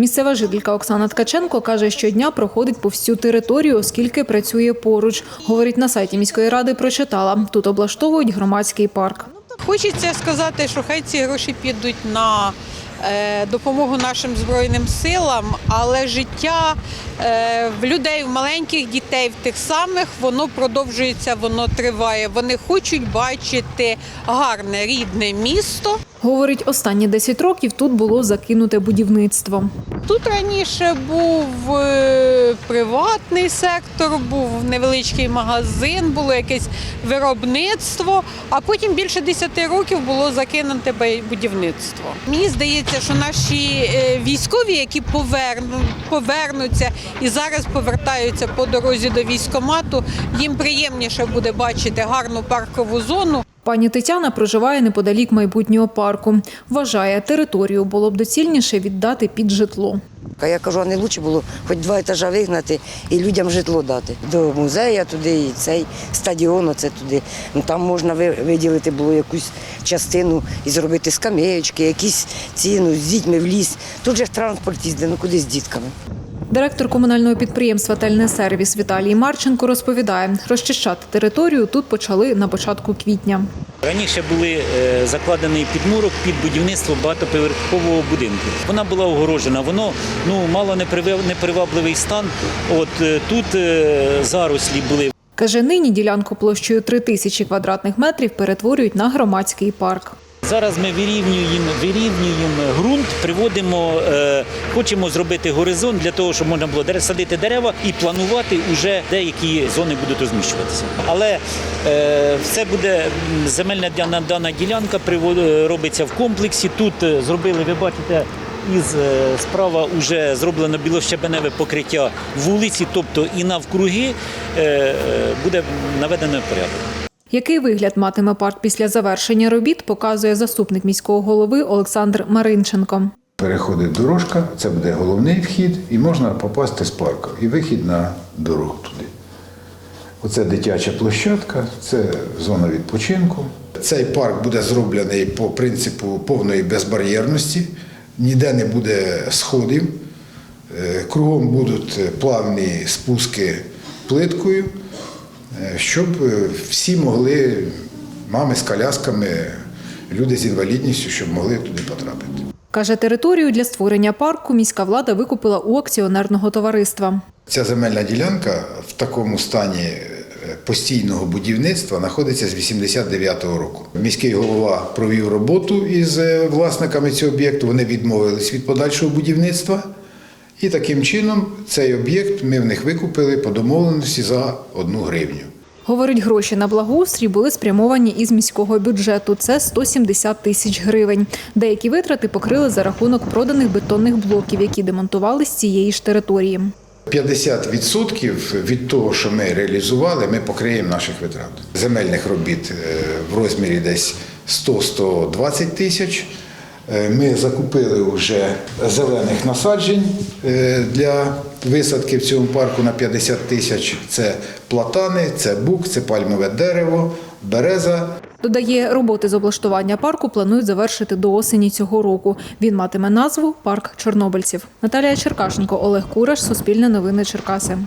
Місцева жителька Оксана Ткаченко каже, щодня проходить по всю територію, оскільки працює поруч. Говорить, на сайті міської ради прочитала. Тут облаштовують громадський парк. Хочеться сказати, що хай ці гроші підуть на е, допомогу нашим збройним силам, але життя в людей, в маленьких дітей, в тих самих, воно продовжується, воно триває. Вони хочуть бачити гарне рідне місто. Говорить, останні 10 років тут було закинуте будівництво. Тут раніше був е, приватний сектор, був невеличкий магазин, було якесь виробництво, а потім більше 10 років було закинуте будівництво. Мені здається, що наші е, військові, які повернуться і зараз повертаються по дорозі до військомату, їм приємніше буде бачити гарну паркову зону. Пані Тетяна проживає неподалік майбутнього парку. Вважає, територію було б доцільніше віддати під житло. Я кажу, а не краще було хоч два етажа вигнати і людям житло дати. До музею туди, і цей стадіон, оце туди. Ну, там можна виділити було якусь частину і зробити скамеєчки, якісь ці, ну, з дітьми в ліс. Тут же ж транспорт їздить, ну куди з дітками. Директор комунального підприємства «Тельнесервіс» Віталій Марченко розповідає, розчищати територію тут почали на початку квітня. Раніше були е, закладений підмурок під будівництво багатоповерхового будинку. Вона була огорожена, воно ну мало непривабливий стан. От е, тут е, зарослі були. Каже, нині ділянку площею 3 тисячі квадратних метрів перетворюють на громадський парк. Зараз ми вирівнюємо, вирівнюємо ґрунт, приводимо, е, хочемо зробити горизонт для того, щоб можна було садити дерева і планувати вже деякі зони будуть розміщуватися. Але е, все буде земельна дана, дана ділянка е, робиться в комплексі. Тут е, зробили, ви бачите. Із е, справа вже зроблено білощебеневе покриття вулиці, тобто і навкруги буде наведено порядок. Який вигляд матиме парк після завершення робіт, показує заступник міського голови Олександр Маринченко. Переходить дорожка, це буде головний вхід, і можна попасти з парку. І вихід на дорогу туди. Оце дитяча площадка, це зона відпочинку. Цей парк буде зроблений по принципу повної безбар'єрності, ніде не буде сходів, Е, кругом будуть плавні спуски плиткою, щоб е, всі могли, мами з колясками, люди з інвалідністю, щоб могли туди потрапити. Каже, територію для створення парку міська влада викупила у акціонерного товариства. Ця земельна ділянка в такому стані е, постійного будівництва знаходиться з 89-го року. Міський голова провів роботу із е, власниками цього об'єкту. Вони відмовились від подальшого будівництва. І таким чином цей об'єкт ми в них викупили по домовленості за одну гривню. Говорить, гроші на благоустрій були спрямовані із міського бюджету. Це 170 тисяч гривень. Деякі витрати покрили за рахунок проданих бетонних блоків, які демонтували з цієї ж території. 50% від того, що ми реалізували, ми покриємо наших витрат. Земельних робіт е, в розмірі десь 100-120 тисяч. Е, Ми закупили вже зелених насаджень е, для висадки в цьому парку на 50 тисяч. Це платани, це бук, це пальмове дерево, береза. Додає, роботи з облаштування парку планують завершити до осені цього року. Він матиме назву Парк Чорнобильців. Наталія Черкашенко, Олег Кураш, Суспільне новини Черкаси.